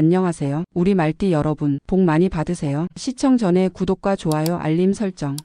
안녕하세요. 우리 말띠 여러분, 복 많이 받으세요. 시청 전에 구독과 좋아요, 알림 설정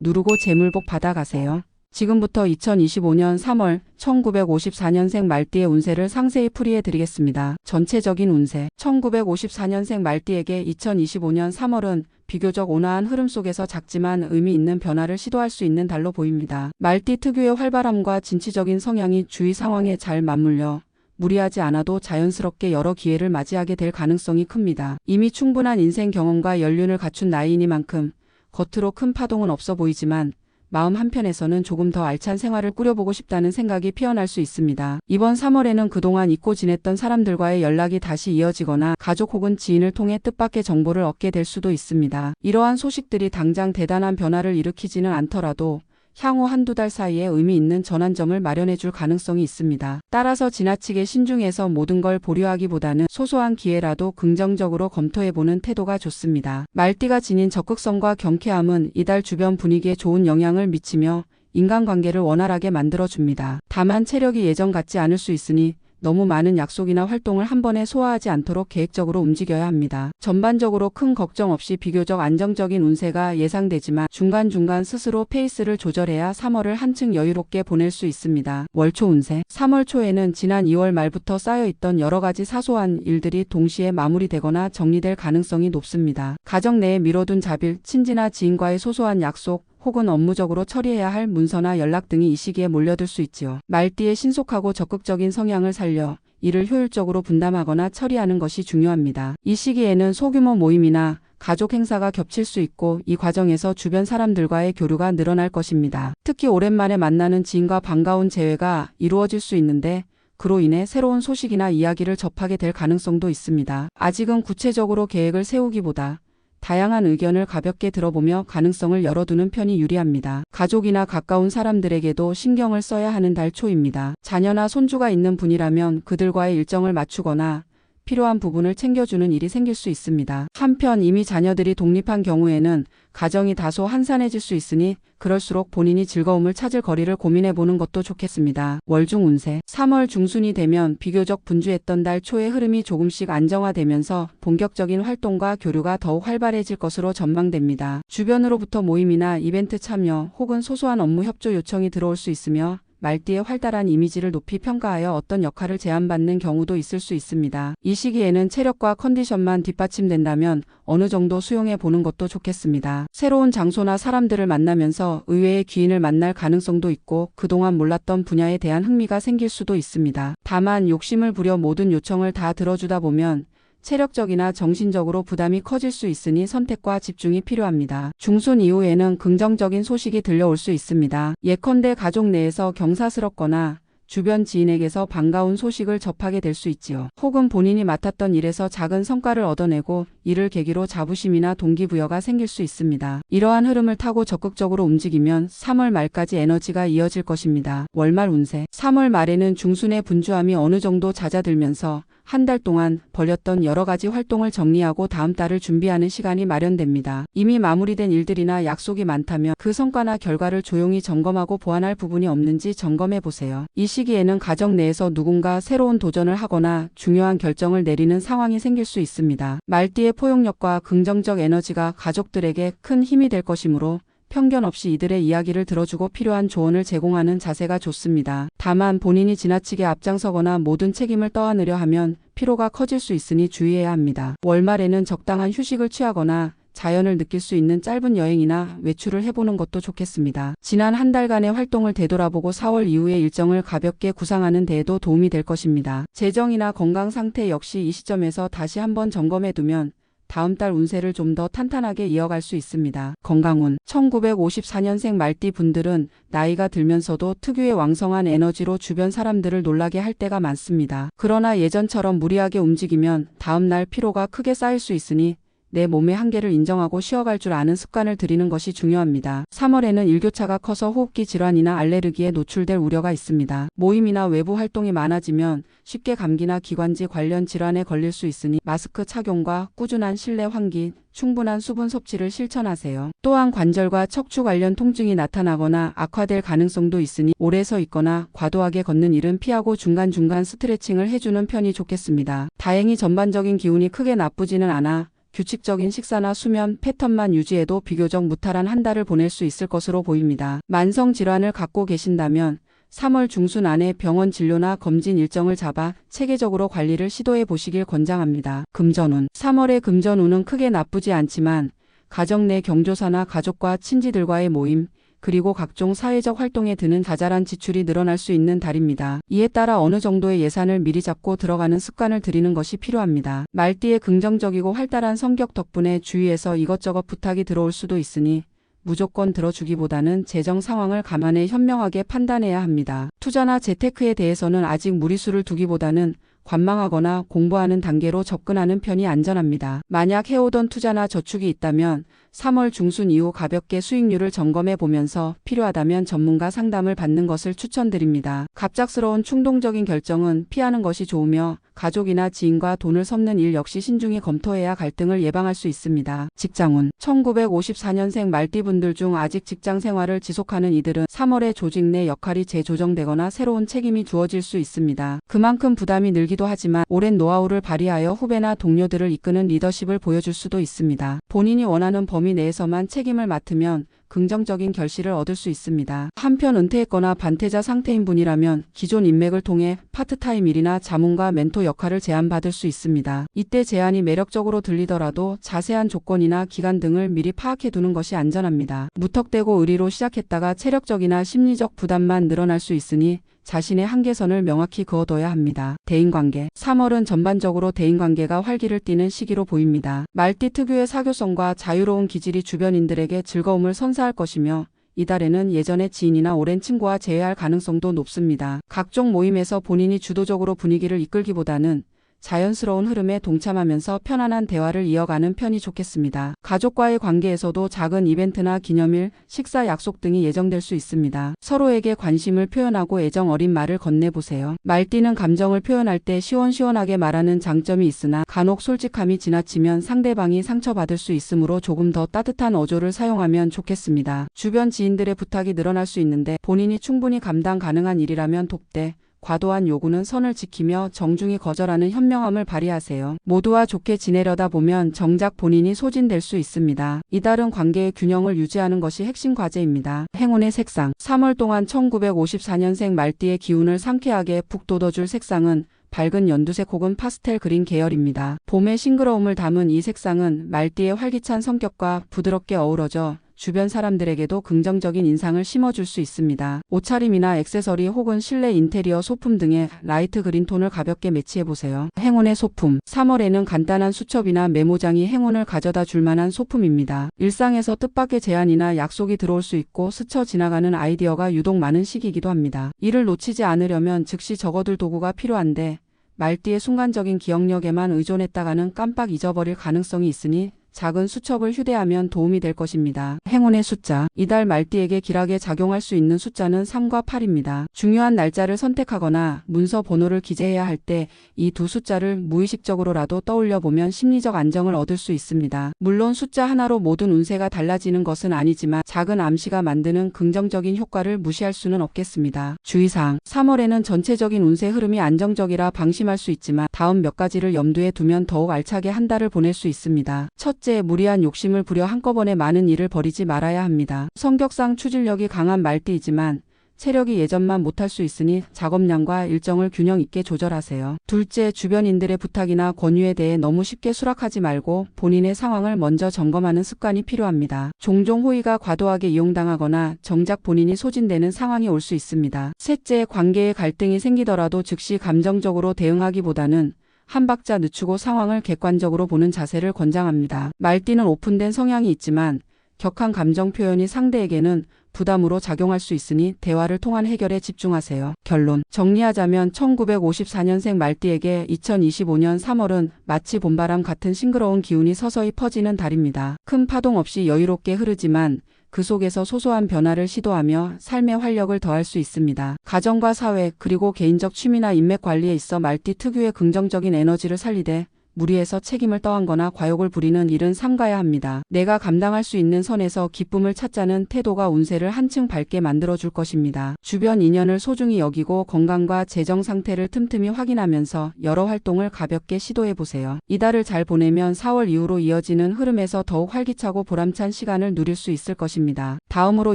누르고 재물복 받아가세요. 지금부터 2025년 3월 1954년생 말띠의 운세를 상세히 풀이해 드리겠습니다. 전체적인 운세 1954년생 말띠에게 2025년 3월은 비교적 온화한 흐름 속에서 작지만 의미 있는 변화를 시도할 수 있는 달로 보입니다. 말띠 특유의 활발함과 진취적인 성향이 주위 상황에 잘 맞물려 무리하지 않아도 자연스럽게 여러 기회를 맞이하게 될 가능성이 큽니다. 이미 충분한 인생 경험과 연륜을 갖춘 나이이니만큼 겉으로 큰 파동은 없어 보이지만 마음 한편에서는 조금 더 알찬 생활을 꾸려보고 싶다는 생각이 피어날 수 있습니다. 이번 3월에는 그동안 잊고 지냈던 사람들과의 연락이 다시 이어지거나 가족 혹은 지인을 통해 뜻밖의 정보를 얻게 될 수도 있습니다. 이러한 소식들이 당장 대단한 변화를 일으키지는 않더라도 향후 한두 달 사이에 의미 있는 전환점을 마련해 줄 가능성이 있습니다. 따라서 지나치게 신중해서 모든 걸 보류하기보다는 소소한 기회라도 긍정적으로 검토해 보는 태도가 좋습니다. 말띠가 지닌 적극성과 경쾌함은 이달 주변 분위기에 좋은 영향을 미치며 인간관계를 원활하게 만들어 줍니다. 다만 체력이 예전 같지 않을 수 있으니 너무 많은 약속이나 활동을 한 번에 소화하지 않도록 계획적으로 움직여야 합니다. 전반적으로 큰 걱정 없이 비교적 안정적인 운세가 예상되지만 중간중간 스스로 페이스를 조절해야 3월을 한층 여유롭게 보낼 수 있습니다. 월초 운세 3월 초에는 지난 2월 말부터 쌓여있던 여러 가지 사소한 일들이 동시에 마무리되거나 정리될 가능성이 높습니다. 가정 내에 미뤄둔 자빌, 친지나 지인과의 소소한 약속, 혹은 업무적으로 처리해야 할 문서나 연락 등이 이 시기에 몰려들 수 있지요. 말띠의 신속하고 적극적인 성향을 살려 이를 효율적으로 분담하거나 처리하는 것이 중요합니다. 이 시기에는 소규모 모임이나 가족 행사가 겹칠 수 있고 이 과정에서 주변 사람들과의 교류가 늘어날 것입니다. 특히 오랜만에 만나는 지인과 반가운 재회가 이루어질 수 있는데 그로 인해 새로운 소식이나 이야기를 접하게 될 가능성도 있습니다. 아직은 구체적으로 계획을 세우기보다 다양한 의견을 가볍게 들어보며 가능성을 열어두는 편이 유리합니다. 가족이나 가까운 사람들에게도 신경을 써야 하는 달 초입니다. 자녀나 손주가 있는 분이라면 그들과의 일정을 맞추거나 필요한 부분을 챙겨주는 일이 생길 수 있습니다. 한편 이미 자녀들이 독립한 경우에는 가정이 다소 한산해질 수 있으니 그럴수록 본인이 즐거움을 찾을 거리를 고민해 보는 것도 좋겠습니다. 월중 운세 3월 중순이 되면 비교적 분주했던 달 초의 흐름이 조금씩 안정화되면서 본격적인 활동과 교류가 더욱 활발해질 것으로 전망됩니다. 주변으로부터 모임이나 이벤트 참여 혹은 소소한 업무 협조 요청이 들어올 수 있으며 말띠의 활달한 이미지를 높이 평가하여 어떤 역할을 제안받는 경우도 있을 수 있습니다. 이 시기에는 체력과 컨디션만 뒷받침된다면 어느 정도 수용해 보는 것도 좋겠습니다. 새로운 장소나 사람들을 만나면서 의외의 귀인을 만날 가능성도 있고 그동안 몰랐던 분야에 대한 흥미가 생길 수도 있습니다. 다만 욕심을 부려 모든 요청을 다 들어주다 보면 체력적이나 정신적으로 부담이 커질 수 있으니 선택과 집중이 필요합니다. 중순 이후에는 긍정적인 소식이 들려올 수 있습니다. 예컨대 가족 내에서 경사스럽거나 주변 지인에게서 반가운 소식을 접하게 될 수 있지요. 혹은 본인이 맡았던 일에서 작은 성과를 얻어내고 이를 계기로 자부심이나 동기부여가 생길 수 있습니다. 이러한 흐름을 타고 적극적으로 움직이면 3월 말까지 에너지가 이어질 것입니다. 월말 운세 3월 말에는 중순의 분주함이 어느 정도 잦아들면서 한 달 동안 벌였던 여러 가지 활동을 정리하고 다음 달을 준비하는 시간이 마련됩니다. 이미 마무리된 일들이나 약속이 많다면 그 성과나 결과를 조용히 점검하고 보완할 부분이 없는지 점검해 보세요. 이 시기에는 가정 내에서 누군가 새로운 도전을 하거나 중요한 결정을 내리는 상황이 생길 수 있습니다. 말띠의 포용력과 긍정적 에너지가 가족들에게 큰 힘이 될 것이므로 편견 없이 이들의 이야기를 들어주고 필요한 조언을 제공하는 자세가 좋습니다. 다만 본인이 지나치게 앞장서거나 모든 책임을 떠안으려 하면 피로가 커질 수 있으니 주의해야 합니다. 월말에는 적당한 휴식을 취하거나 자연을 느낄 수 있는 짧은 여행이나 외출을 해보는 것도 좋겠습니다. 지난 한 달간의 활동을 되돌아보고 4월 이후의 일정을 가볍게 구상하는 데에도 도움이 될 것입니다. 재정이나 건강 상태 역시 이 시점에서 다시 한번 점검해두면 다음 달 운세를 좀 더 탄탄하게 이어갈 수 있습니다. 건강운 1954년생 말띠 분들은 나이가 들면서도 특유의 왕성한 에너지로 주변 사람들을 놀라게 할 때가 많습니다. 그러나 예전처럼 무리하게 움직이면 다음 날 피로가 크게 쌓일 수 있으니 내 몸의 한계를 인정하고 쉬어갈 줄 아는 습관을 들이는 것이 중요합니다. 3월에는 일교차가 커서 호흡기 질환이나 알레르기에 노출될 우려가 있습니다. 모임이나 외부 활동이 많아지면 쉽게 감기나 기관지 관련 질환에 걸릴 수 있으니 마스크 착용과 꾸준한 실내 환기, 충분한 수분 섭취를 실천하세요. 또한 관절과 척추 관련 통증이 나타나거나 악화될 가능성도 있으니 오래 서 있거나 과도하게 걷는 일은 피하고 중간중간 스트레칭을 해주는 편이 좋겠습니다. 다행히 전반적인 기운이 크게 나쁘지는 않아 규칙적인 식사나 수면 패턴만 유지해도 비교적 무탈한 한 달을 보낼 수 있을 것으로 보입니다. 만성 질환을 갖고 계신다면 3월 중순 안에 병원 진료나 검진 일정을 잡아 체계적으로 관리를 시도해 보시길 권장합니다. 금전운 3월의 금전운은 크게 나쁘지 않지만 가정 내 경조사나 가족과 친지들과의 모임 그리고 각종 사회적 활동에 드는 자잘한 지출이 늘어날 수 있는 달입니다. 이에 따라 어느 정도의 예산을 미리 잡고 들어가는 습관을 들이는 것이 필요합니다. 말띠의 긍정적이고 활달한 성격 덕분에 주위에서 이것저것 부탁이 들어올 수도 있으니 무조건 들어주기보다는 재정 상황을 감안해 현명하게 판단해야 합니다. 투자나 재테크에 대해서는 아직 무리수를 두기보다는 관망하거나 공부하는 단계로 접근하는 편이 안전합니다. 만약 해오던 투자나 저축이 있다면 3월 중순 이후 가볍게 수익률을 점검해 보면서 필요하다면 전문가 상담을 받는 것을 추천드립니다. 갑작스러운 충동적인 결정은 피하는 것이 좋으며 가족이나 지인과 돈을 섭는 일 역시 신중히 검토해야 갈등을 예방할 수 있습니다. 직장운 1954년생 말띠분들 중 아직 직장 생활을 지속하는 이들은 3월에 조직 내 역할이 재조정되거나 새로운 책임이 주어질 수 있습니다. 그만큼 부담이 늘기도 하지만 오랜 노하우를 발휘하여 후배나 동료들을 이끄는 리더십을 보여줄 수도 있습니다. 본인이 원하는 범위 내에서만 책임을 맡으면 긍정적인 결실을 얻을 수 있습니다. 한편 은퇴했거나 반태자 상태인 분이라면 기존 인맥을 통해 파트타임 일이나 자문과 멘토 역할을 제안받을 수 있습니다. 이때 제안이 매력적으로 들리더라도 자세한 조건이나 기간 등을 미리 파악해 두는 것이 안전합니다. 무턱대고 의리로 시작했다가 체력적이나 심리적 부담만 늘어날 수 있으니 자신의 한계선을 명확히 그어둬야 합니다. 대인관계 3월은 전반적으로 대인관계가 활기를 띠는 시기로 보입니다. 말띠 특유의 사교성과 자유로운 기질이 주변인들에게 즐거움을 선사할 것이며 이달에는 예전의 지인이나 오랜 친구와 재회할 가능성도 높습니다. 각종 모임에서 본인이 주도적으로 분위기를 이끌기보다는 자연스러운 흐름에 동참하면서 편안한 대화를 이어가는 편이 좋겠습니다. 가족과의 관계에서도 작은 이벤트나 기념일, 식사 약속 등이 예정될 수 있습니다. 서로에게 관심을 표현하고 애정 어린 말을 건네보세요. 말띠는 감정을 표현할 때 시원시원하게 말하는 장점이 있으나 간혹 솔직함이 지나치면 상대방이 상처받을 수 있으므로 조금 더 따뜻한 어조를 사용하면 좋겠습니다. 주변 지인들의 부탁이 늘어날 수 있는데 본인이 충분히 감당 가능한 일이라면 돕되 과도한 요구는 선을 지키며 정중히 거절하는 현명함을 발휘하세요. 모두와 좋게 지내려다 보면 정작 본인이 소진될 수 있습니다. 이달은 관계의 균형을 유지하는 것이 핵심 과제입니다. 행운의 색상 3월 동안 1954년생 말띠의 기운을 상쾌하게 북 돋워줄 색상은 밝은 연두색 혹은 파스텔 그린 계열입니다. 봄의 싱그러움을 담은 이 색상은 말띠의 활기찬 성격과 부드럽게 어우러져 주변 사람들에게도 긍정적인 인상을 심어줄 수 있습니다. 옷차림이나 액세서리 혹은 실내 인테리어 소품 등의 라이트 그린 톤을 가볍게 매치해보세요. 행운의 소품 3월에는 간단한 수첩이나 메모장이 행운을 가져다 줄 만한 소품입니다. 일상에서 뜻밖의 제안이나 약속이 들어올 수 있고 스쳐 지나가는 아이디어가 유독 많은 시기이기도 합니다. 이를 놓치지 않으려면 즉시 적어둘 도구가 필요한데 말띠의 순간적인 기억력에만 의존했다가는 깜빡 잊어버릴 가능성이 있으니 작은 수첩을 휴대하면 도움이 될 것입니다. 행운의 숫자. 이달 말띠에게 길하게 작용할 수 있는 숫자는 3과 8입니다. 중요한 날짜를 선택하거나 문서 번호를 기재해야 할 때 이 두 숫자를 무의식적으로라도 떠올려 보면 심리적 안정을 얻을 수 있습니다. 물론 숫자 하나로 모든 운세가 달라지는 것은 아니지만 작은 암시가 만드는 긍정적인 효과를 무시할 수는 없겠습니다. 주의사항. 3월에는 전체적인 운세 흐름이 안정적이라 방심할 수 있지만 다음 몇 가지를 염두에 두면 더욱 알차게 한 달을 보낼 수 있습니다. 첫 째, 무리한 욕심을 부려 한꺼번에 많은 일을 벌이지 말아야 합니다. 성격상 추진력이 강한 말띠이지만 체력이 예전만 못할 수 있으니 작업량과 일정을 균형 있게 조절하세요. 둘째, 주변인들의 부탁이나 권유에 대해 너무 쉽게 수락하지 말고 본인의 상황을 먼저 점검하는 습관이 필요합니다. 종종 호의가 과도하게 이용당하거나 정작 본인이 소진되는 상황이 올 수 있습니다. 셋째, 관계에 갈등이 생기더라도 즉시 감정적으로 대응하기보다는 한 박자 늦추고 상황을 객관적으로 보는 자세를 권장합니다. 말띠는 오픈된 성향이 있지만 격한 감정 표현이 상대에게는 부담으로 작용할 수 있으니 대화를 통한 해결에 집중하세요. 결론. 정리하자면 1954년생 말띠에게 2025년 3월은 마치 봄바람 같은 싱그러운 기운이 서서히 퍼지는 달입니다. 큰 파동 없이 여유롭게 흐르지만 그 속에서 소소한 변화를 시도하며 삶의 활력을 더할 수 있습니다. 가정과 사회 그리고 개인적 취미나 인맥 관리에 있어 말띠 특유의 긍정적인 에너지를 살리되 무리해서 책임을 떠안거나 과욕을 부리는 일은 삼가야 합니다. 내가 감당할 수 있는 선에서 기쁨을 찾자는 태도가 운세를 한층 밝게 만들어 줄 것입니다. 주변 인연을 소중히 여기고 건강과 재정 상태를 틈틈이 확인하면서 여러 활동을 가볍게 시도해 보세요. 이달을 잘 보내면 4월 이후로 이어지는 흐름에서 더욱 활기차고 보람찬 시간을 누릴 수 있을 것입니다. 다음으로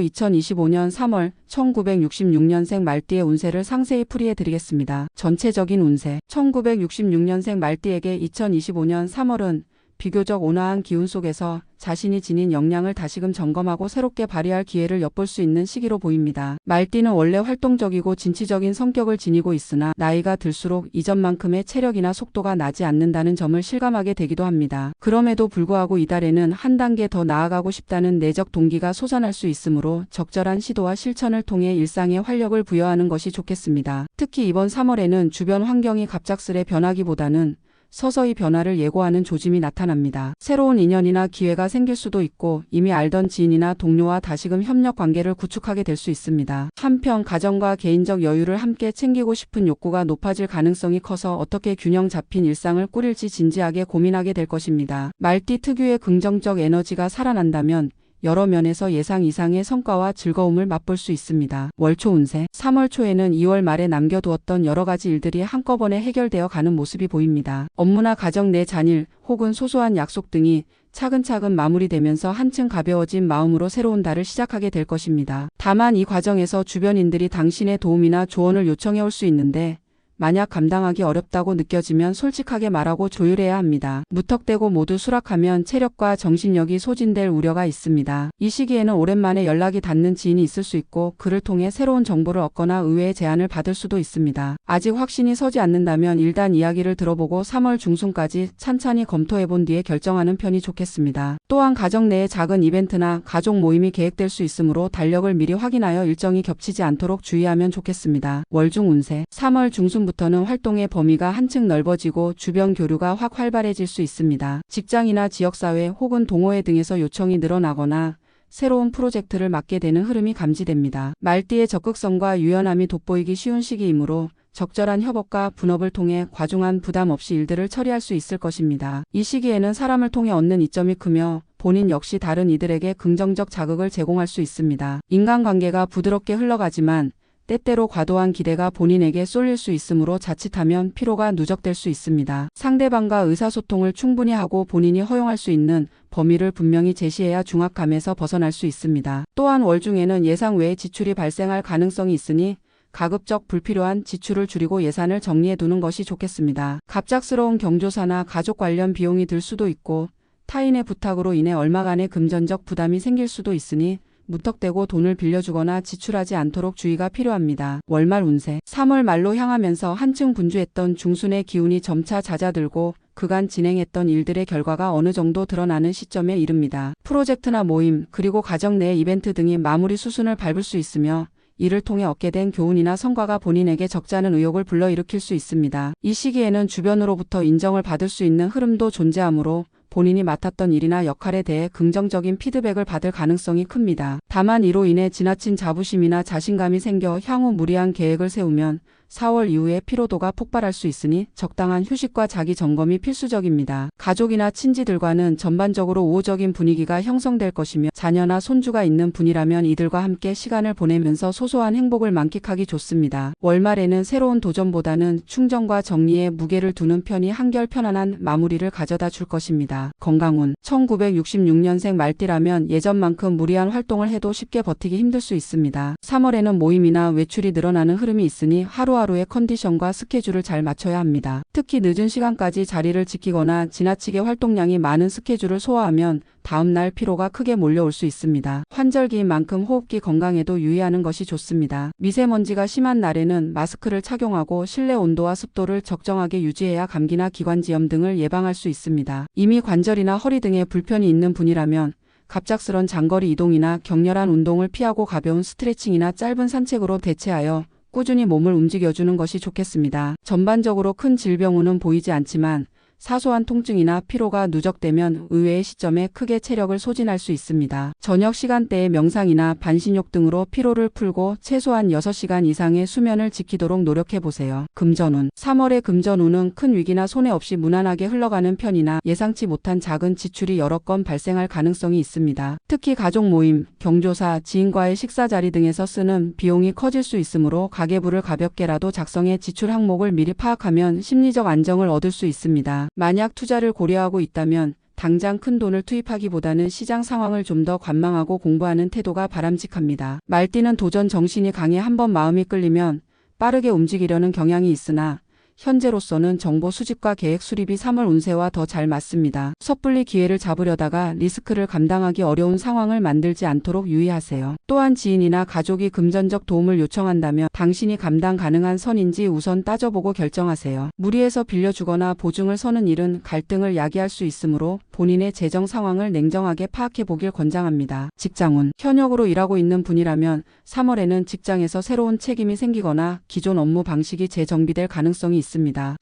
2025년 3월 1966년생 말띠의 운세를 상세히 풀이해 드리겠습니다. 전체적인 운세 1966년생 말띠에게 2025년 3월은 비교적 온화한 기운 속에서 자신이 지닌 역량을 다시금 점검하고 새롭게 발휘할 기회를 엿볼 수 있는 시기로 보입니다. 말띠는 원래 활동적이고 진취적인 성격을 지니고 있으나 나이가 들수록 이전만큼의 체력이나 속도가 나지 않는다는 점을 실감하게 되기도 합니다. 그럼에도 불구하고 이달에는 한 단계 더 나아가고 싶다는 내적 동기가 솟아날 수 있으므로 적절한 시도와 실천을 통해 일상에 활력을 부여하는 것이 좋겠습니다. 특히 이번 3월에는 주변 환경이 갑작스레 변하기보다는 서서히 변화를 예고하는 조짐이 나타납니다. 새로운 인연이나 기회가 생길 수도 있고 이미 알던 지인이나 동료와 다시금 협력 관계를 구축하게 될 수 있습니다. 한편 가정과 개인적 여유를 함께 챙기고 싶은 욕구가 높아질 가능성이 커서 어떻게 균형 잡힌 일상을 꾸릴지 진지하게 고민하게 될 것입니다. 말띠 특유의 긍정적 에너지가 살아난다면 여러 면에서 예상 이상의 성과와 즐거움을 맛볼 수 있습니다. 월초 운세 3월 초에는 2월 말에 남겨두었던 여러 가지 일들이 한꺼번에 해결되어 가는 모습이 보입니다. 업무나 가정 내 잔일 혹은 소소한 약속 등이 차근차근 마무리되면서 한층 가벼워진 마음으로 새로운 달을 시작하게 될 것입니다. 다만 이 과정에서 주변인들이 당신의 도움이나 조언을 요청해 올 수 있는데 만약 감당하기 어렵다고 느껴지면 솔직하게 말하고 조율해야 합니다. 무턱대고 모두 수락하면 체력과 정신력이 소진될 우려가 있습니다. 이 시기에는 오랜만에 연락이 닿는 지인이 있을 수 있고 그를 통해 새로운 정보를 얻거나 의외의 제안을 받을 수도 있습니다. 아직 확신이 서지 않는다면 일단 이야기를 들어보고 3월 중순까지 찬찬히 검토해 본 뒤에 결정하는 편이 좋겠습니다. 또한 가정 내의 작은 이벤트나 가족 모임이 계획될 수 있으므로 달력을 미리 확인하여 일정이 겹치지 않도록 주의하면 좋겠습니다. 월중 운세 3월 중순 부터는 활동의 범위가 한층 넓어지고 주변 교류가 확 활발해질 수 있습니다. 직장이나 지역사회 혹은 동호회 등에서 요청이 늘어나거나 새로운 프로젝트를 맡게 되는 흐름이 감지됩니다. 말띠의 적극성과 유연함이 돋보이기 쉬운 시기이므로 적절한 협업과 분업을 통해 과중한 부담 없이 일들을 처리할 수 있을 것입니다. 이 시기에는 사람을 통해 얻는 이점이 크며 본인 역시 다른 이들에게 긍정적 자극을 제공할 수 있습니다. 인간관계가 부드럽게 흘러가지만 때때로 과도한 기대가 본인에게 쏠릴 수 있으므로 자칫하면 피로가 누적될 수 있습니다. 상대방과 의사소통을 충분히 하고 본인이 허용할 수 있는 범위를 분명히 제시해야 중압감에서 벗어날 수 있습니다. 또한 월 중에는 예상 외의 지출이 발생할 가능성이 있으니 가급적 불필요한 지출을 줄이고 예산을 정리해 두는 것이 좋겠습니다. 갑작스러운 경조사나 가족 관련 비용이 들 수도 있고 타인의 부탁으로 인해 얼마간의 금전적 부담이 생길 수도 있으니 무턱대고 돈을 빌려주거나 지출하지 않도록 주의가 필요합니다. 월말 운세 3월 말로 향하면서 한층 분주했던 중순의 기운이 점차 잦아들고 그간 진행했던 일들의 결과가 어느 정도 드러나는 시점에 이릅니다. 프로젝트나 모임 그리고 가정 내 이벤트 등이 마무리 수순을 밟을 수 있으며 이를 통해 얻게 된 교훈이나 성과가 본인에게 적잖은 의욕을 불러일으킬 수 있습니다. 이 시기에는 주변으로부터 인정을 받을 수 있는 흐름도 존재하므로 본인이 맡았던 일이나 역할에 대해 긍정적인 피드백을 받을 가능성이 큽니다. 다만 이로 인해 지나친 자부심이나 자신감이 생겨 향후 무리한 계획을 세우면 4월 이후에 피로도가 폭발할 수 있으니 적당한 휴식과 자기 점검이 필수적입니다. 가족이나 친지들과는 전반적으로 우호적인 분위기가 형성될 것이며 자녀나 손주가 있는 분이라면 이들과 함께 시간을 보내면서 소소한 행복을 만끽하기 좋습니다. 월말에는 새로운 도전보다는 충정과 정리에 무게를 두는 편이 한결 편안한 마무리를 가져다 줄 것입니다. 건강운 1966년생 말띠라면 예전만큼 무리한 활동을 해도 쉽게 버티기 힘들 수 있습니다. 3월에는 모임이나 외출이 늘어나는 흐름이 있으니 하루 하루 하루의 컨디션과 스케줄을 잘 맞춰야 합니다. 특히 늦은 시간까지 자리를 지키거나 지나치게 활동량이 많은 스케줄을 소화하면 다음날 피로가 크게 몰려올 수 있습니다. 환절기인 만큼 호흡기 건강에도 유의하는 것이 좋습니다. 미세먼지가 심한 날에는 마스크를 착용하고 실내 온도와 습도를 적정하게 유지해야 감기나 기관지염 등을 예방할 수 있습니다. 이미 관절이나 허리 등에 불편이 있는 분이라면 갑작스런 장거리 이동이나 격렬한 운동을 피하고 가벼운 스트레칭이나 짧은 산책으로 대체하여 꾸준히 몸을 움직여주는 것이 좋겠습니다. 전반적으로 큰 질병은 보이지 않지만 사소한 통증이나 피로가 누적되면 의외의 시점에 크게 체력을 소진할 수 있습니다. 저녁 시간대에 명상이나 반신욕 등으로 피로를 풀고 최소한 6시간 이상의 수면을 지키도록 노력해 보세요. 금전운 3월의 금전운은 큰 위기나 손해 없이 무난하게 흘러가는 편이나 예상치 못한 작은 지출이 여러 건 발생할 가능성이 있습니다. 특히 가족 모임, 경조사, 지인과의 식사 자리 등에서 쓰는 비용이 커질 수 있으므로 가계부를 가볍게라도 작성해 지출 항목을 미리 파악하면 심리적 안정을 얻을 수 있습니다. 만약 투자를 고려하고 있다면 당장 큰 돈을 투입하기보다는 시장 상황을 좀 더 관망하고 공부하는 태도가 바람직합니다. 말띠는 도전 정신이 강해 한번 마음이 끌리면 빠르게 움직이려는 경향이 있으나 현재로서는 정보 수집과 계획 수립이 3월 운세와 더 잘 맞습니다. 섣불리 기회를 잡으려다가 리스크를 감당하기 어려운 상황을 만들지 않도록 유의하세요. 또한 지인이나 가족이 금전적 도움을 요청한다면 당신이 감당 가능한 선인지 우선 따져보고 결정하세요. 무리해서 빌려주거나 보증을 서는 일은 갈등을 야기할 수 있으므로 본인의 재정 상황을 냉정하게 파악해 보길 권장합니다. 직장운 현역으로 일하고 있는 분이라면 3월에는 직장에서 새로운 책임이 생기거나 기존 업무 방식이 재정비될 가능성이 있습니다.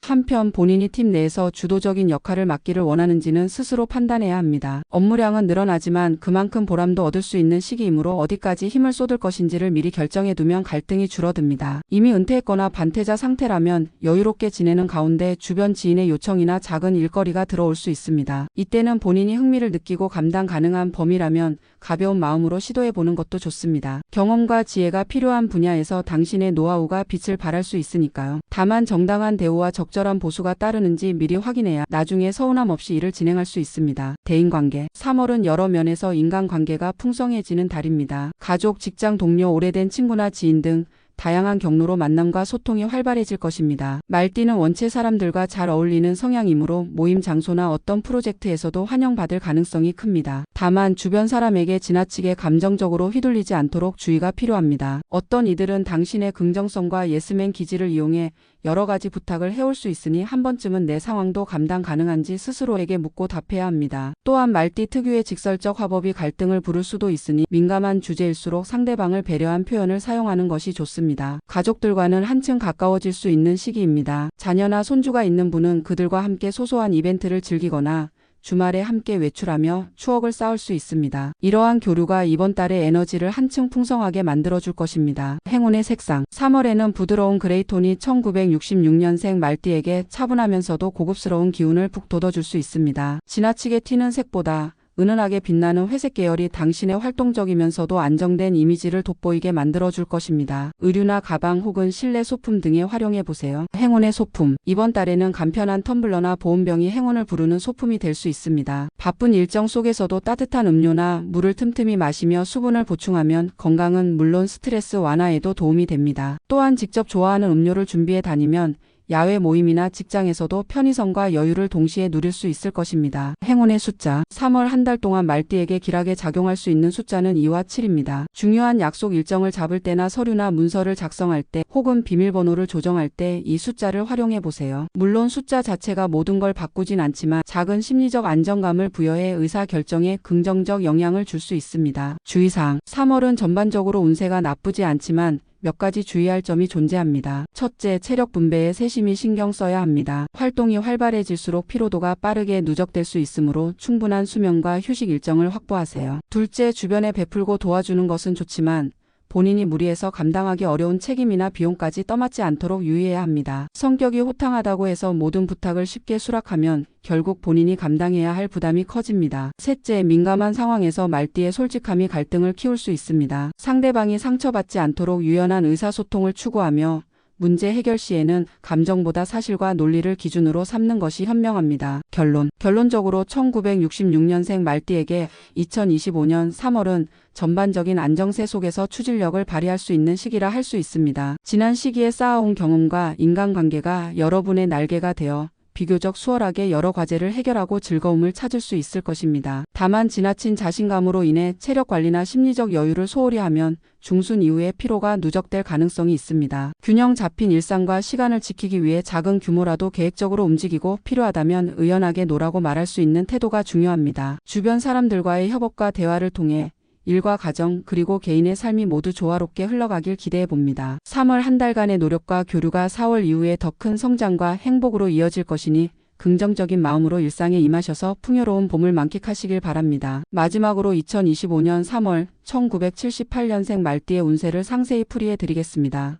한편 본인이 팀 내에서 주도적인 역할을 맡기를 원하는지는 스스로 판단해야 합니다. 업무량은 늘어나지만 그만큼 보람도 얻을 수 있는 시기이므로 어디까지 힘을 쏟을 것인지를 미리 결정해 두면 갈등이 줄어듭니다. 이미 은퇴했거나 반퇴자 상태라면 여유롭게 지내는 가운데 주변 지인의 요청이나 작은 일거리가 들어올 수 있습니다. 이때는 본인이 흥미를 느끼고 감당 가능한 범위라면 가벼운 마음으로 시도해 보는 것도 좋습니다. 경험과 지혜가 필요한 분야에서 당신의 노하우가 빛을 발할 수 있으니까요. 다만 정당한 대우와 적절한 보수가 따르는지 미리 확인해야 나중에 서운함 없이 일을 진행할 수 있습니다. 대인관계 3월은 여러 면에서 인간관계가 풍성해지는 달입니다. 가족, 직장 동료, 오래된 친구나 지인 등 다양한 경로로 만남과 소통이 활발해질 것입니다. 말띠는 원체 사람들과 잘 어울리는 성향이므로 모임 장소나 어떤 프로젝트에서도 환영받을 가능성이 큽니다. 다만 주변 사람에게 지나치게 감정적으로 휘둘리지 않도록 주의가 필요합니다. 어떤 이들은 당신의 긍정성과 예스맨 기질을 이용해 여러 가지 부탁을 해올 수 있으니 한 번쯤은 내 상황도 감당 가능한지 스스로에게 묻고 답해야 합니다. 또한 말띠 특유의 직설적 화법이 갈등을 부를 수도 있으니 민감한 주제일수록 상대방을 배려한 표현을 사용하는 것이 좋습니다. 가족들과는 한층 가까워질 수 있는 시기입니다. 자녀나 손주가 있는 분은 그들과 함께 소소한 이벤트를 즐기거나 주말에 함께 외출하며 추억을 쌓을 수 있습니다. 이러한 교류가 이번 달의 에너지를 한층 풍성하게 만들어줄 것입니다. 행운의 색상 3월에는 부드러운 그레이톤이 1966년생 말띠에게 차분하면서도 고급스러운 기운을 푹 돋워줄 수 있습니다. 지나치게 튀는 색보다 은은하게 빛나는 회색 계열이 당신의 활동적이면서도 안정된 이미지를 돋보이게 만들어줄 것입니다. 의류나 가방 혹은 실내 소품 등에 활용해 보세요. 행운의 소품 이번 달에는 간편한 텀블러나 보온병이 행운을 부르는 소품이 될 수 있습니다. 바쁜 일정 속에서도 따뜻한 음료나 물을 틈틈이 마시며 수분을 보충하면 건강은 물론 스트레스 완화에도 도움이 됩니다. 또한 직접 좋아하는 음료를 준비해 다니면 야외 모임이나 직장에서도 편의성과 여유를 동시에 누릴 수 있을 것입니다. 행운의 숫자 3월 한 달 동안 말띠에게 길하게 작용할 수 있는 숫자는 2와 7입니다. 중요한 약속 일정을 잡을 때나 서류나 문서를 작성할 때 혹은 비밀번호를 조정할 때 이 숫자를 활용해 보세요. 물론 숫자 자체가 모든 걸 바꾸진 않지만 작은 심리적 안정감을 부여해 의사 결정에 긍정적 영향을 줄 수 있습니다. 주의사항 3월은 전반적으로 운세가 나쁘지 않지만 몇 가지 주의할 점이 존재합니다. 첫째, 체력 분배에 세심히 신경 써야 합니다. 활동이 활발해질수록 피로도가 빠르게 누적될 수 있으므로 충분한 수면과 휴식 일정을 확보하세요. 둘째, 주변에 베풀고 도와주는 것은 좋지만 본인이 무리해서 감당하기 어려운 책임이나 비용까지 떠맡지 않도록 유의해야 합니다. 성격이 호탕하다고 해서 모든 부탁을 쉽게 수락하면 결국 본인이 감당해야 할 부담이 커집니다. 셋째, 민감한 상황에서 말띠의 솔직함이 갈등을 키울 수 있습니다. 상대방이 상처받지 않도록 유연한 의사소통을 추구하며 문제 해결 시에는 감정보다 사실과 논리를 기준으로 삼는 것이 현명합니다. 결론. 결론적으로 1966년생 말띠에게 2025년 3월은 전반적인 안정세 속에서 추진력을 발휘할 수 있는 시기라 할 수 있습니다. 지난 시기에 쌓아온 경험과 인간관계가 여러분의 날개가 되어 비교적 수월하게 여러 과제를 해결하고 즐거움을 찾을 수 있을 것입니다. 다만 지나친 자신감으로 인해 체력 관리나 심리적 여유를 소홀히 하면 중순 이후에 피로가 누적될 가능성이 있습니다. 균형 잡힌 일상과 시간을 지키기 위해 작은 규모라도 계획적으로 움직이고 필요하다면 의연하게 노라고 말할 수 있는 태도가 중요합니다. 주변 사람들과의 협업과 대화를 통해 일과 가정 그리고 개인의 삶이 모두 조화롭게 흘러가길 기대해 봅니다. 3월 한 달간의 노력과 교류가 4월 이후에 더 큰 성장과 행복으로 이어질 것이니 긍정적인 마음으로 일상에 임하셔서 풍요로운 봄을 만끽하시길 바랍니다. 마지막으로 2025년 3월 1978년생 말띠의 운세를 상세히 풀이해 드리겠습니다.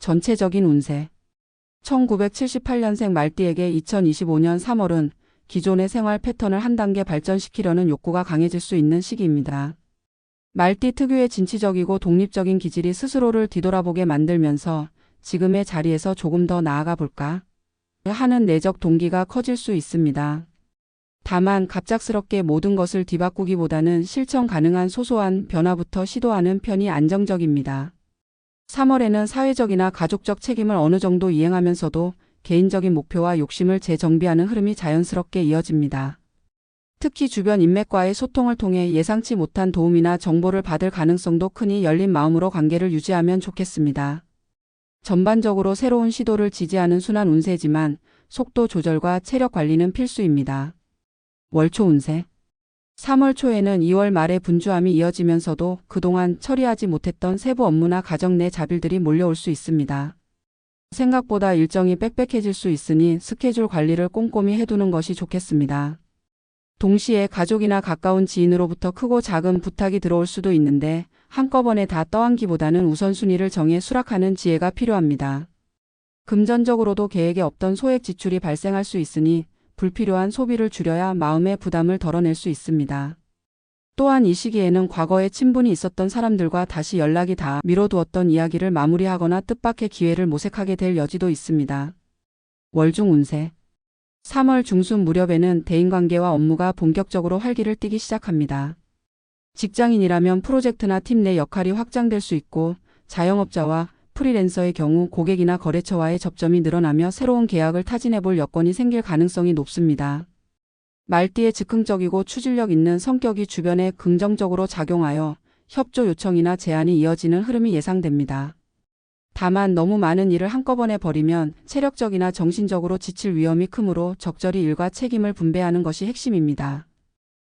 전체적인 운세 1978년생 말띠에게 2025년 3월은 기존의 생활 패턴을 한 단계 발전시키려는 욕구가 강해질 수 있는 시기입니다. 말띠 특유의 진취적이고 독립적인 기질이 스스로를 뒤돌아보게 만들면서 지금의 자리에서 조금 더 나아가 볼까 하는 내적 동기가 커질 수 있습니다. 다만 갑작스럽게 모든 것을 뒤바꾸기보다는 실천 가능한 소소한 변화부터 시도하는 편이 안정적입니다. 3월에는 사회적이나 가족적 책임을 어느 정도 이행하면서도 개인적인 목표와 욕심을 재정비하는 흐름이 자연스럽게 이어집니다. 특히 주변 인맥과의 소통을 통해 예상치 못한 도움이나 정보를 받을 가능성도 크니 열린 마음으로 관계를 유지하면 좋겠습니다. 전반적으로 새로운 시도를 지지하는 순환 운세지만 속도 조절과 체력 관리는 필수입니다. 월초 운세 3월 초에는 2월 말에 분주함이 이어지면서도 그동안 처리하지 못했던 세부 업무나 가정 내 자빌들이 몰려올 수 있습니다. 생각보다 일정이 빽빽해질 수 있으니 스케줄 관리를 꼼꼼히 해두는 것이 좋겠습니다. 동시에 가족이나 가까운 지인으로부터 크고 작은 부탁이 들어올 수도 있는데 한꺼번에 다 떠안기보다는 우선순위를 정해 수락하는 지혜가 필요합니다. 금전적으로도 계획에 없던 소액 지출이 발생할 수 있으니 불필요한 소비를 줄여야 마음의 부담을 덜어낼 수 있습니다. 또한 이 시기에는 과거에 친분이 있었던 사람들과 다시 연락이 다 미뤄두었던 이야기를 마무리하거나 뜻밖의 기회를 모색하게 될 여지도 있습니다. 월중 운세 3월 중순 무렵에는 대인관계와 업무가 본격적으로 활기를 띠기 시작합니다. 직장인이라면 프로젝트나 팀 내 역할이 확장될 수 있고 자영업자와 프리랜서의 경우 고객이나 거래처와의 접점이 늘어나며 새로운 계약을 타진해 볼 여건이 생길 가능성이 높습니다. 말띠의 즉흥적이고 추진력 있는 성격이 주변에 긍정적으로 작용하여 협조 요청이나 제안이 이어지는 흐름이 예상됩니다. 다만 너무 많은 일을 한꺼번에 벌이면 체력적이나 정신적으로 지칠 위험이 크므로 적절히 일과 책임을 분배하는 것이 핵심입니다.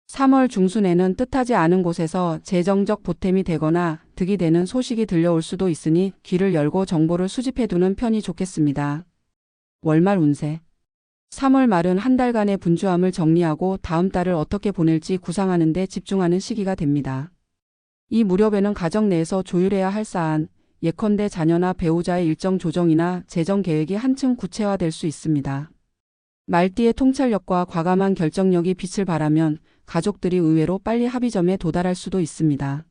3월 중순에는 뜻하지 않은 곳에서 재정적 보탬이 되거나 득이 되는 소식이 들려올 수도 있으니 귀를 열고 정보를 수집해두는 편이 좋겠습니다. 월말 운세 3월 말은 한 달간의 분주함을 정리하고 다음 달을 어떻게 보낼지 구상하는 데 집중하는 시기가 됩니다. 이 무렵에는 가정 내에서 조율해야 할 사안, 예컨대 자녀나 배우자의 일정 조정이나 재정 계획이 한층 구체화될 수 있습니다. 말띠의 통찰력과 과감한 결정력이 빛을 발하면 가족들이 의외로 빨리 합의점에 도달할 수도 있습니다.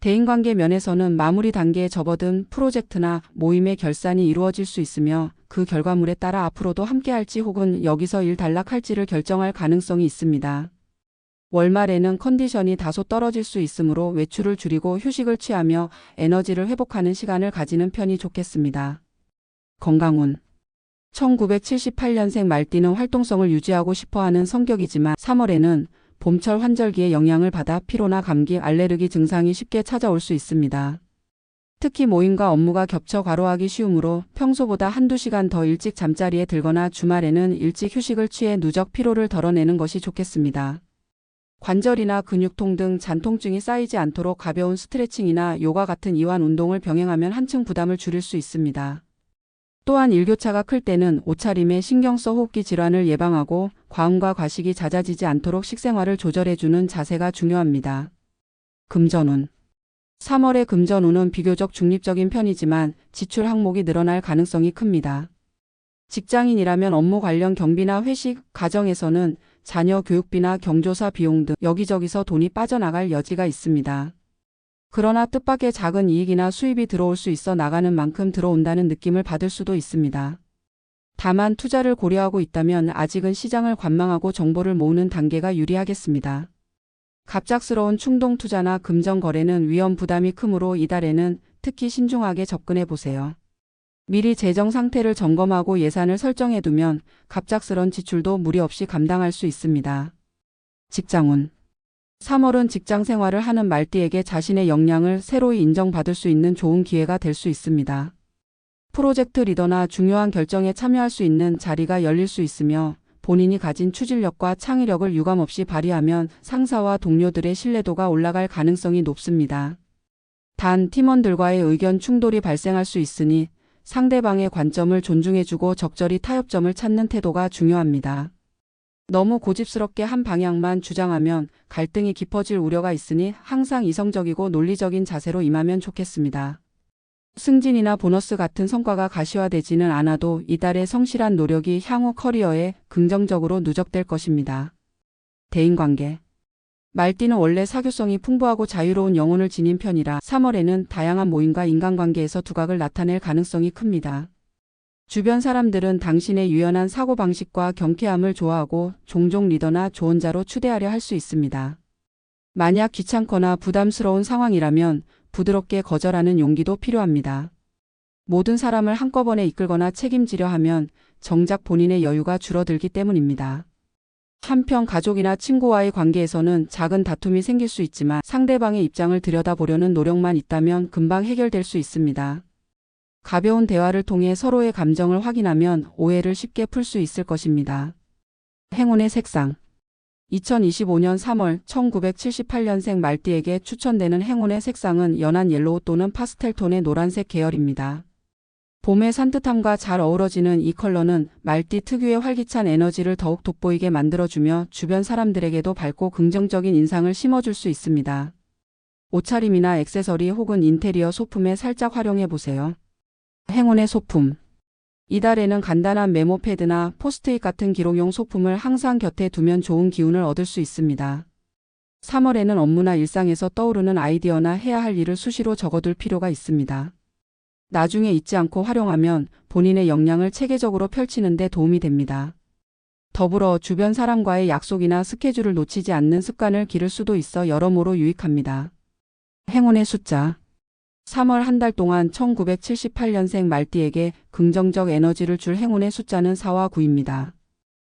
대인관계 면에서는 마무리 단계에 접어든 프로젝트나 모임의 결산이 이루어질 수 있으며 그 결과물에 따라 앞으로도 함께할지 혹은 여기서 일 단락할지를 결정할 가능성이 있습니다. 월말에는 컨디션이 다소 떨어질 수 있으므로 외출을 줄이고 휴식을 취하며 에너지를 회복하는 시간을 가지는 편이 좋겠습니다. 건강운 1978년생 말띠는 활동성을 유지하고 싶어하는 성격이지만 3월에는 봄철 환절기의 영향을 받아 피로나 감기, 알레르기 증상이 쉽게 찾아올 수 있습니다. 특히 모임과 업무가 겹쳐 과로하기 쉬우므로 평소보다 한두 시간 더 일찍 잠자리에 들거나 주말에는 일찍 휴식을 취해 누적 피로를 덜어내는 것이 좋겠습니다. 관절이나 근육통 등 잔통증이 쌓이지 않도록 가벼운 스트레칭이나 요가 같은 이완 운동을 병행하면 한층 부담을 줄일 수 있습니다. 또한 일교차가 클 때는 옷차림에 신경 써 호흡기 질환을 예방하고 과음과 과식이 잦아지지 않도록 식생활을 조절해주는 자세가 중요합니다. 금전운 3월의 금전운은 비교적 중립적인 편이지만 지출 항목이 늘어날 가능성이 큽니다. 직장인이라면 업무 관련 경비나 회식, 가정에서는 자녀 교육비나 경조사 비용 등 여기저기서 돈이 빠져나갈 여지가 있습니다. 그러나 뜻밖의 작은 이익이나 수입이 들어올 수 있어 나가는 만큼 들어온다는 느낌을 받을 수도 있습니다. 다만 투자를 고려하고 있다면 아직은 시장을 관망하고 정보를 모으는 단계가 유리하겠습니다. 갑작스러운 충동 투자나 금전 거래는 위험 부담이 크므로 이달에는 특히 신중하게 접근해 보세요. 미리 재정 상태를 점검하고 예산을 설정해 두면 갑작스런 지출도 무리 없이 감당할 수 있습니다. 직장운 3월은 직장 생활을 하는 말띠에게 자신의 역량을 새로이 인정받을 수 있는 좋은 기회가 될 수 있습니다. 프로젝트 리더나 중요한 결정에 참여할 수 있는 자리가 열릴 수 있으며 본인이 가진 추진력과 창의력을 유감없이 발휘하면 상사와 동료들의 신뢰도가 올라갈 가능성이 높습니다. 단 팀원들과의 의견 충돌이 발생할 수 있으니 상대방의 관점을 존중해주고 적절히 타협점을 찾는 태도가 중요합니다. 너무 고집스럽게 한 방향만 주장하면 갈등이 깊어질 우려가 있으니 항상 이성적이고 논리적인 자세로 임하면 좋겠습니다. 승진이나 보너스 같은 성과가 가시화되지는 않아도 이달의 성실한 노력이 향후 커리어에 긍정적으로 누적될 것입니다. 대인관계 말띠는 원래 사교성이 풍부하고 자유로운 영혼을 지닌 편이라 3월에는 다양한 모임과 인간관계에서 두각을 나타낼 가능성이 큽니다. 주변 사람들은 당신의 유연한 사고방식과 경쾌함을 좋아하고 종종 리더나 조언자로 추대하려 할 수 있습니다. 만약 귀찮거나 부담스러운 상황이라면 부드럽게 거절하는 용기도 필요합니다. 모든 사람을 한꺼번에 이끌거나 책임지려 하면 정작 본인의 여유가 줄어들기 때문입니다. 한편 가족이나 친구와의 관계에서는 작은 다툼이 생길 수 있지만 상대방의 입장을 들여다보려는 노력만 있다면 금방 해결될 수 있습니다. 가벼운 대화를 통해 서로의 감정을 확인하면 오해를 쉽게 풀 수 있을 것입니다. 행운의 색상 2025년 3월 1978년생 말띠에게 추천되는 행운의 색상은 연한 옐로우 또는 파스텔 톤의 노란색 계열입니다. 봄의 산뜻함과 잘 어우러지는 이 컬러는 말띠 특유의 활기찬 에너지를 더욱 돋보이게 만들어주며 주변 사람들에게도 밝고 긍정적인 인상을 심어줄 수 있습니다. 옷차림이나 액세서리 혹은 인테리어 소품에 살짝 활용해 보세요. 행운의 소품 이달에는 간단한 메모 패드나 포스트잇 같은 기록용 소품을 항상 곁에 두면 좋은 기운을 얻을 수 있습니다. 3월에는 업무나 일상에서 떠오르는 아이디어나 해야 할 일을 수시로 적어둘 필요가 있습니다. 나중에 잊지 않고 활용하면 본인의 역량을 체계적으로 펼치는 데 도움이 됩니다. 더불어 주변 사람과의 약속이나 스케줄을 놓치지 않는 습관을 기를 수도 있어 여러모로 유익합니다. 행운의 숫자 3월 한 달 동안 1978년생 말띠에게 긍정적 에너지를 줄 행운의 숫자는 4와 9입니다.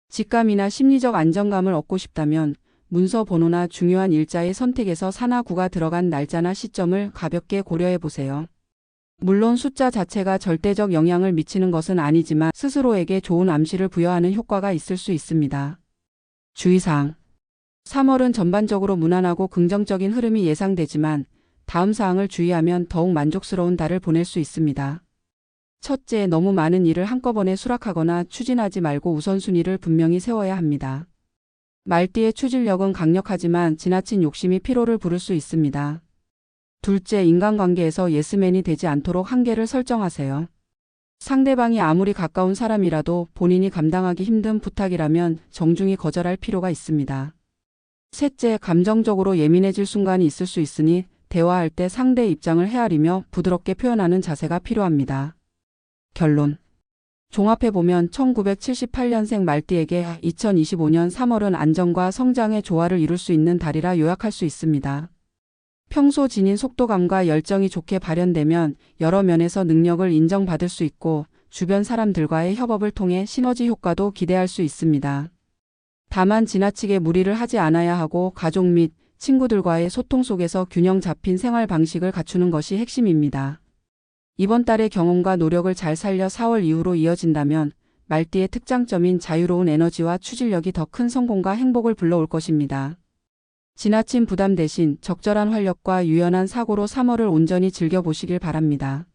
직감이나 심리적 안정감을 얻고 싶다면 문서 번호나 중요한 일자의 선택에서 4나 9가 들어간 날짜나 시점을 가볍게 고려해 보세요. 물론 숫자 자체가 절대적 영향을 미치는 것은 아니지만 스스로에게 좋은 암시를 부여하는 효과가 있을 수 있습니다. 주의사항 3월은 전반적으로 무난하고 긍정적인 흐름이 예상되지만 다음 사항을 주의하면 더욱 만족스러운 달을 보낼 수 있습니다. 첫째, 너무 많은 일을 한꺼번에 수락하거나 추진하지 말고 우선순위를 분명히 세워야 합니다. 말띠의 추진력은 강력하지만 지나친 욕심이 피로를 부를 수 있습니다. 둘째, 인간관계에서 예스맨이 되지 않도록 한계를 설정하세요. 상대방이 아무리 가까운 사람이라도 본인이 감당하기 힘든 부탁이라면 정중히 거절할 필요가 있습니다. 셋째, 감정적으로 예민해질 순간이 있을 수 있으니 대화할 때 상대의 입장을 헤아리며 부드럽게 표현하는 자세가 필요합니다. 결론. 종합해보면 1978년생 말띠에게 2025년 3월은 안정과 성장의 조화를 이룰 수 있는 달이라 요약할 수 있습니다. 평소 지닌 속도감과 열정이 좋게 발현되면 여러 면에서 능력을 인정받을 수 있고 주변 사람들과의 협업을 통해 시너지 효과도 기대할 수 있습니다. 다만 지나치게 무리를 하지 않아야 하고 가족 및 친구들과의 소통 속에서 균형 잡힌 생활 방식을 갖추는 것이 핵심입니다. 이번 달의 경험과 노력을 잘 살려 4월 이후로 이어진다면 말띠의 특장점인 자유로운 에너지와 추진력이 더 큰 성공과 행복을 불러올 것입니다. 지나친 부담 대신 적절한 활력과 유연한 사고로 3월을 온전히 즐겨보시길 바랍니다.